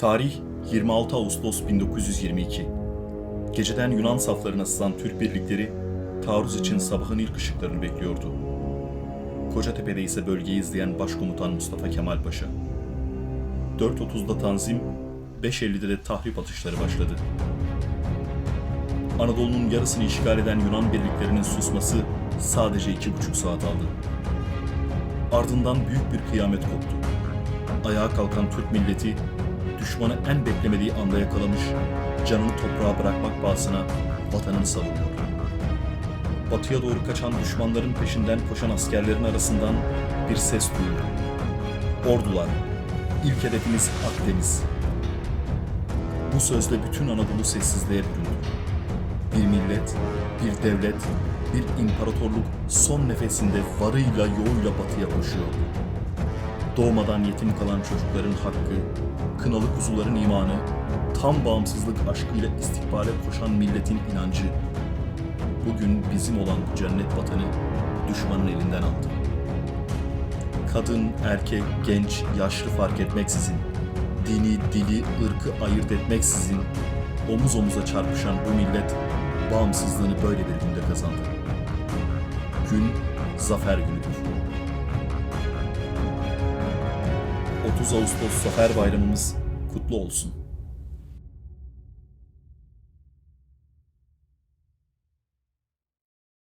Tarih 26 Ağustos 1922. Geceden Yunan saflarına sızan Türk birlikleri taarruz için sabahın ilk ışıklarını bekliyordu. Kocatepe'de ise bölgeyi izleyen Başkomutan Mustafa Kemal Paşa. 4.30'da Tanzim, 5.50'de de tahrip atışları başladı. Anadolu'nun yarısını işgal eden Yunan birliklerinin susması sadece iki buçuk saat aldı. Ardından büyük bir kıyamet koptu. Ayağa kalkan Türk milleti düşmanı en beklemediği anda yakalamış, canını toprağa bırakmak pahasına vatanını savunuyordu. Batıya doğru kaçan düşmanların peşinden koşan askerlerin arasından bir ses duyuldu. Ordular, ilk hedefimiz Akdeniz. Bu sözle bütün Anadolu sessizliğe büründü. Bir millet, bir devlet, bir imparatorluk son nefesinde varıyla yoğuyla batıya koşuyordu. Doğmadan yetim kalan çocukların hakkı, kınalı kuzuların imanı, tam bağımsızlık aşkıyla istikbale koşan milletin inancı, bugün bizim olan bu cennet vatanı düşmanın elinden aldı. Kadın, erkek, genç, yaşlı fark etmeksizin, dini, dili, ırkı ayırt etmeksizin omuz omuza çarpışan bu millet bağımsızlığını böyle bir günde kazandı. Gün zafer günüdür. 30 Ağustos Zafer Bayramımız kutlu olsun.